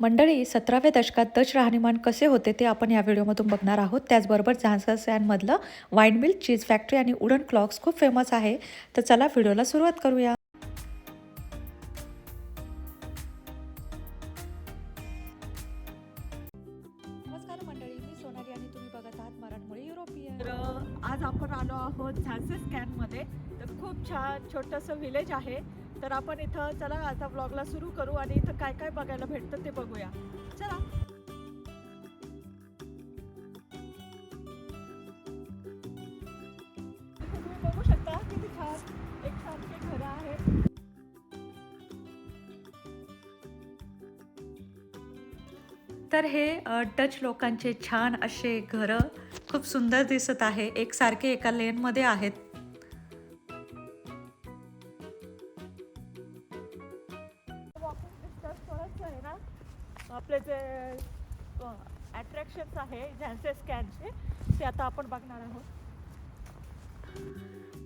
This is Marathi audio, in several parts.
मंडळी सतराव्या दशकात डच राहणीमान कसे होते ते आपण या व्हिडिओमधून बघणार आहोत. त्याचबरोबर झान्सॅनमधलं वाईन मिल चीज फॅक्टरी आणि उडन क्लॉक्स खूप फेमस आहे. तर चला व्हिडिओला सुरुवात करूया. नमस्कार मंडळी मी सोनाली आणि तुम्ही बघत आहात मराठमोळी युरोपियन. आज आपण आलो आहोत झान्से स्कॅनमध्ये तर खूप छान छोटंसं विलेज आहे. तर आपण इथं चला आता ब्लॉगला सुरू करू आणि इथं काय काय बघायला भेटतं ते बघूया. चला. तुम्ही बघू शकता किती छान एक सारखे घरं आहेत तर हे डच लोकांचे छान असे घरं खूप सुंदर दिसत आहे. एकसारखे एका लेनमध्ये आहेत. आपण बघणार आहोत.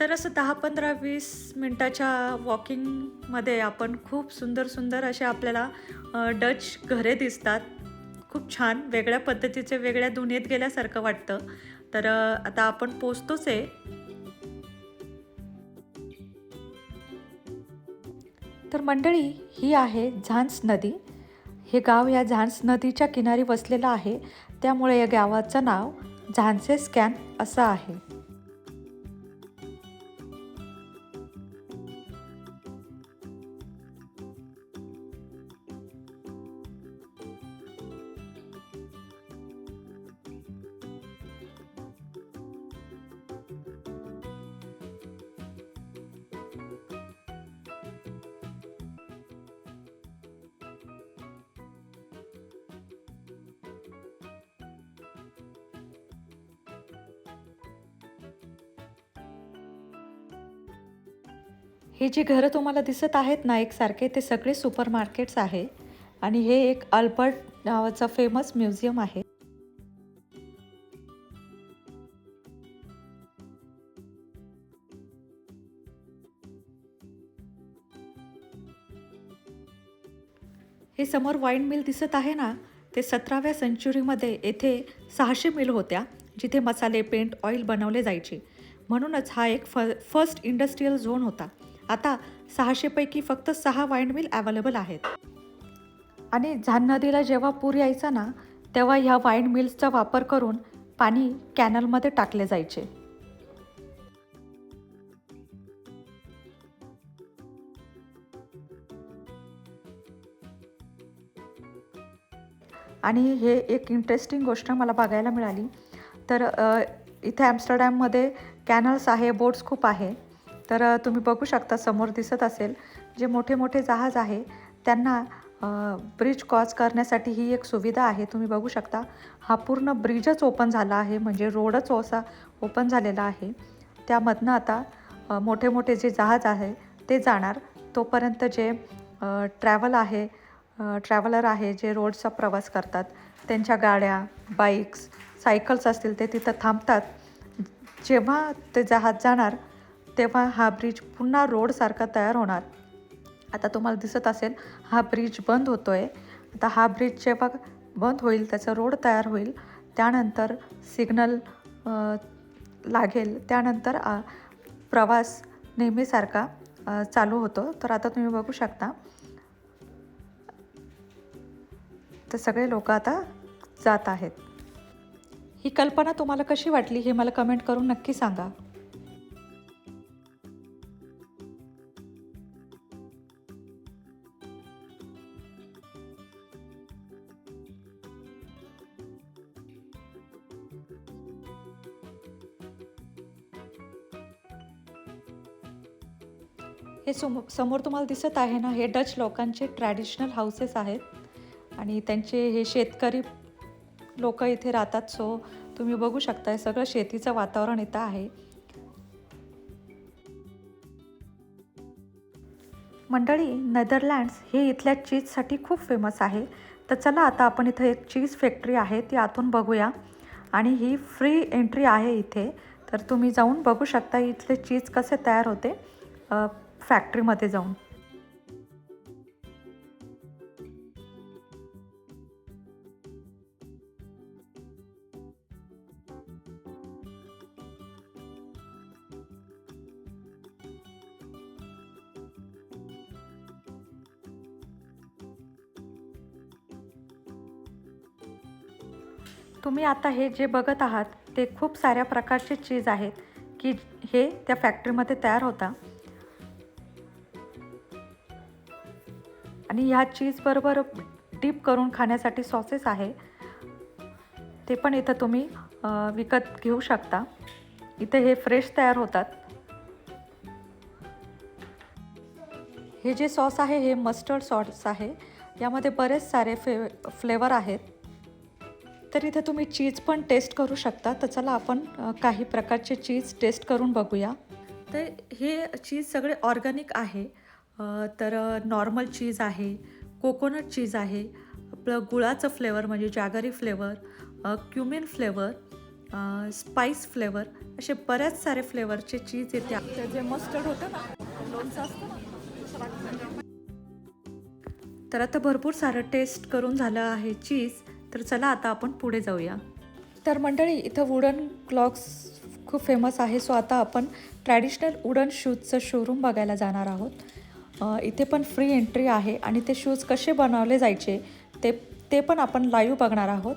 तर असं दहा पंधरा वीस मिनटाच्या वॉकिंगमध्ये आपण खूप सुंदर सुंदर असे आपल्याला डच घरे दिसतात. खूप छान वेगळ्या पद्धतीचे वेगळ्या दुनियेत गेल्यासारखं वाटतं. तर आता आपण पोचतोच आहे. तर मंडळी ही आहे झान्स नदी. हे गाव या झान्स नदीच्या किनारी वसलेलं आहे. त्यामुळे या गावाचं नाव झान्से स्कॅन असा आहे. हे जे घरं तुम्हाला दिसत आहेत ना एकसारखे ते सगळे सुपर मार्केट्स आहे आणि हे एक अल्बर्ट नावाचं फेमस म्युझियम आहे. हे समोर वाईन मिल दिसत आहे ना ते सतराव्या सेंचुरीमध्ये येथे सहाशे मिल होत्या जिथे मसाले पेंट ऑइल बनवले जायचे. म्हणूनच हा एक फ फर्स्ट इंडस्ट्रीयल झोन होता. आता सहाशेपैकी फक्त सहा वाईंडमिल मिल अवेलेबल आहेत. आणि झान नदीला जेव्हा पूर यायचा ना तेव्हा ह्या वाईंड मिल्सचा वापर करून पाणी कॅनलमध्ये टाकले जायचे. आणि हे एक इंटरेस्टिंग गोष्ट मला बघायला मिळाली. तर इथे ॲम्स्टरडॅममध्ये कॅनल्स आहे बोट्स खूप आहे. तर तुम्ही बघू शकता समोर दिसत असेल जे मोठे मोठे जहाज आहे त्यांना ब्रिज क्रॉस करण्यासाठी ही एक सुविधा आहे. तुम्ही बघू शकता हा पूर्ण ब्रिजच ओपन झाला आहे म्हणजे रोडच असा ओपन झालेला आहे. त्यामधनं आता मोठे मोठे जे जहाज आहे ते जाणार. तोपर्यंत जे ट्रॅव्हल आहे ट्रॅव्हलर आहे जे रोडचा प्रवास करतात त्यांच्या गाड्या बाईक्स सायकल्स असतील ते तिथं थांबतात. जेव्हा ते जहाज जाणार तेव्हा हा ब्रिज पुन्हा रोडसारखा तयार होणार. आता तुम्हाला दिसत असेल हा ब्रिज बंद होतो आहे आता हा ब्रिज जेव्हा बंद होईल त्याचा रोड तयार होईल त्यानंतर सिग्नल लागेल. त्यानंतर आ, प्रवास नेहमीसारखा चालू होतो. तर आता तुम्ही बघू शकता. तर सगळे लोक आता जात आहेत. ही कल्पना तुम्हाला कशी वाटली हे मला कमेंट करून नक्की सांगा. हे समो समोर तुम्हाला दिसत आहे ना हे डच लोकांचे ट्रॅडिशनल हाऊसेस आहेत. आणि त्यांचे हे शेतकरी लोक इथे राहतात सो तुम्ही बघू शकताय सगळं शेतीचं वातावरण इथं आहे. मंडळी नेदरलँड्स हे इथल्या चीजसाठी खूप फेमस आहे. तर चला आता आपण इथं एक चीज फॅक्टरी आहे ती आतून बघूया. आणि ही फ्री एंट्री आहे इथे. तर तुम्ही जाऊन बघू शकता इथले चीज कसे तयार होते. फॅक्टरीमध्ये जाऊन. तुम्ही आता हे जे बघत आहात ते खूप साऱ्या प्रकारचे चीज आहेत की हे त्या फॅक्टरीमध्ये तयार होता. आणि ह्या चीजबरोबर डीप करून खाण्यासाठी सॉसेस आहे. ते पण इथं तुम्ही विकत घेऊ शकता. इथे हे फ्रेश तयार होतात. हे जे सॉस आहे हे मस्टर्ड सॉस आहे. यामध्ये बरेच सारे फे फ्लेवर आहेत. तर इथे तुम्ही चीज पण टेस्ट करू शकता. तर चला आपण काही प्रकारचे चीज टेस्ट करून बघूया. तर हे चीज सगळे ऑर्गॅनिक आहे. तर नॉर्मल चीज आहे कोकोनट चीज आहे आपलं गुळाचं फ्लेवर म्हणजे jaggery flavour cumin flavour spice flavour असे बऱ्याच सारे फ्लेवरचे चीज येते. जे मस्टर्ड होतं ना लोणचं असतं. तर आता भरपूर सारं टेस्ट करून झालं आहे चीज तर चला आता आपण पुढे जाऊया. तर मंडळी इथं वुडन क्लॉक्स खूप फेमस आहे. सो आता आपण ट्रॅडिशनल वुडन शूजचं शोरूम बघायला जाणार आहोत. इथे पण फ्री एंट्री आहे आणि ते शूज कसे बनवले जायचे ते ते पण आपण लाईव्ह बघणार आहोत.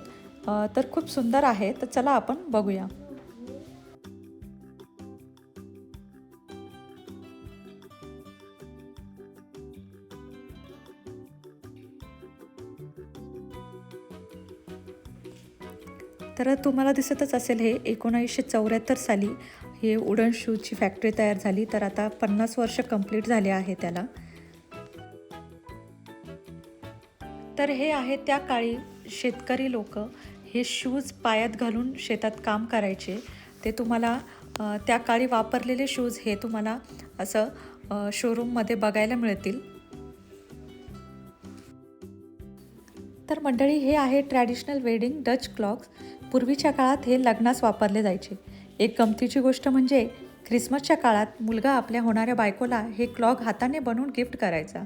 तर खूप सुंदर आहे. तर चला आपण बघूया. तर तुम्हाला दिसतच असेल हे एकोणावीसशे चौऱ्याहत्तर साली हे वुडन शूजची फॅक्टरी तयार झाली. तर आता पन्नास वर्ष कंप्लीट झाले आहे त्याला. तर हे आहे त्या काळी शेतकरी लोक. हे शूज पायात घालून शेतात काम करायचे. ते तुम्हाला त्या काळी वापरलेले शूज हे तुम्हाला असं शोरूममध्ये बघायला मिळतील. तर मंडळी हे आहे ट्रॅडिशनल वेडिंग डच क्लॉक्स पूर्वीच्या काळात हे लग्नास वापरले जायचे. एक गमतीची गोष्ट म्हणजे ख्रिसमसच्या काळात मुलगा आपल्या होणाऱ्या बायकोला हे क्लॉक हाताने बनवून गिफ्ट करायचा.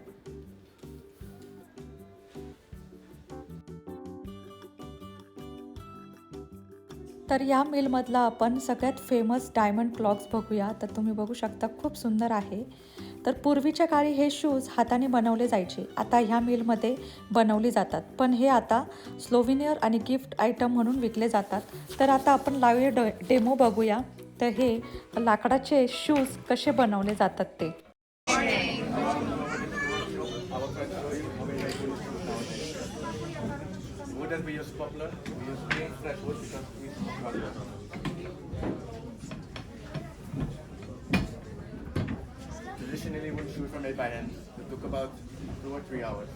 तर या मिलमधला आपण सगळ्यात फेमस डायमंड क्लॉक्स बघूया. तर तुम्ही बघू शकता खूप सुंदर आहे. तर पूर्वीच्या काळी हे शूज हाताने बनवले जायचे. आता ह्या मिलमध्ये बनवले जातात. पण हे आता स्लोविनियर आणि गिफ्ट आयटम म्हणून विकले जातात. तर आता आपण लाईव्ह ड डेमो बघूया. तर हे लाकडाचे शूज कसे बनवले जातात ते. Wood that we use poplar, we use plain fresh wood because we smoke Traditionally, wood shoes were made by hand. It took about two or three hours.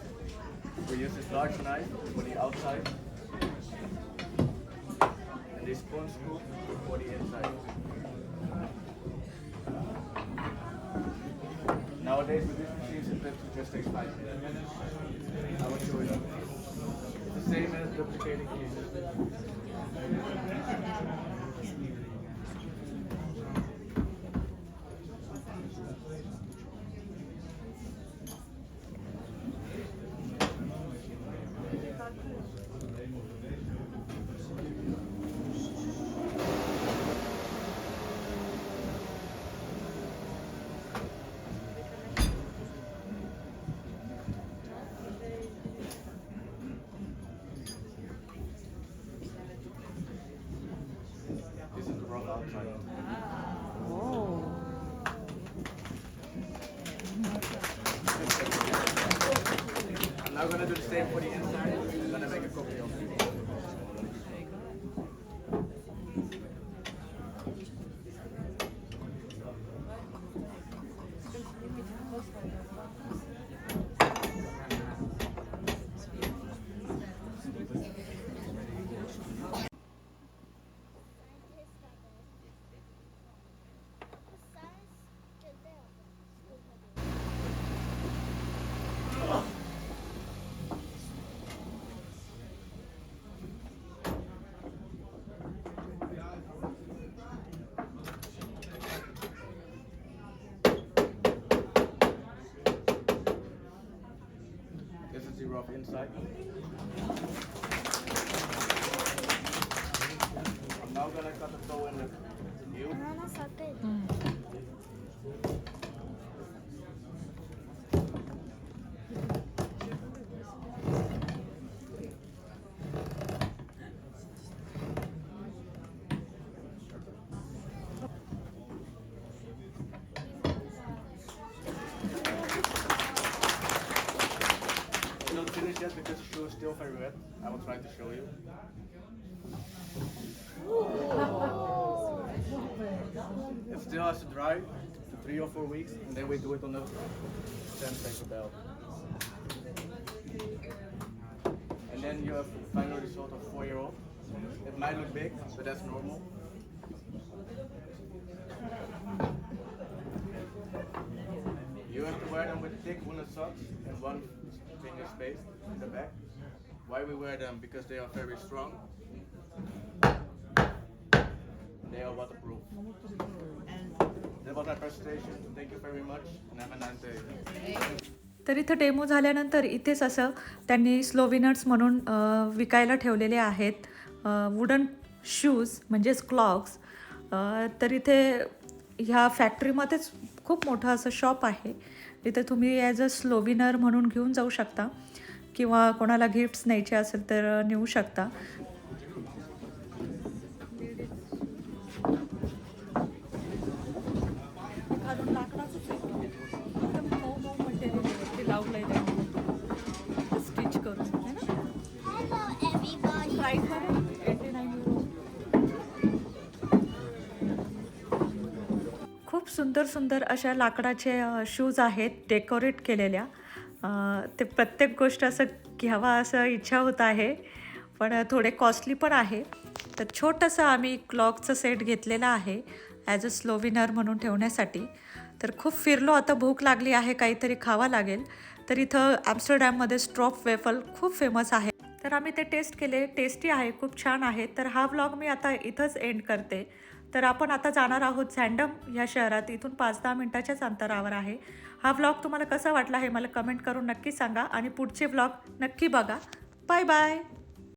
We use this large knife for the outside and this spoon scoop for the inside. Nowadays, with these machines, it just takes five minutes. I will show you. It's the same as duplicating pieces. Oh. I'm now going to do the same for the inside. website. Try to show you. It still has to dry three or four weeks, and then we do it on the temperature belt. And then you have the final result of four year old. It might look big, but that's normal. You have to wear them with thick woolen socks and one finger space in the back. Why we wear them? Because they are very strong. They are waterproof. That was my presentation. Thank you very much and have a nice day. तर इथं डेमो झाल्यानंतर इथेच असं त्यांनी स्लोविनर्स म्हणून विकायला ठेवलेले आहेत वुडन शूज म्हणजेच क्लॉक्स तर इथे ह्या फॅक्टरीमध्येच खूप मोठं असं शॉप आहे इथे तुम्ही ॲज अ स्लोविनर म्हणून घेऊन जाऊ शकता किंवा कोणाला गिफ्ट्स न्यायचे असेल तर नेऊ शकता. त्यांनी स्टिच करून है खूप सुंदर सुंदर अशा लाकडाचे शूज आहेत डेकोरेट केलेल्या. ते प्रत्येक गोष्ट असं घ्यावा असं इच्छा होत आहे पण थोडे कॉस्टली पण आहे. तर छोटंसं आम्ही क्लॉकचं सेट घेतलेला आहे ॲज अ स्लोविनर म्हणून ठेवण्यासाठी. तर खूप फिरलो आता भूक लागली आहे काहीतरी खावा लागेल. तर इथं ॲम्स्टरडॅममध्ये स्ट्रॉप वेफल खूप फेमस आहे. तर आम्ही ते टेस्ट केले टेस्टी आहे खूप छान आहे. तर हा व्लॉग मी आता इथंच एंड करते. तर आपण आता जाणार आहोत झँडम ह्या शहरात. इथून पाच दहा मिनटाच्याच अंतरावर आहे. हा व्लॉग तुम्हाला कसा वाटला हे मला कमेंट करून नक्की सांगा आणि पुढचे व्लॉग नक्की बघा. Bye bye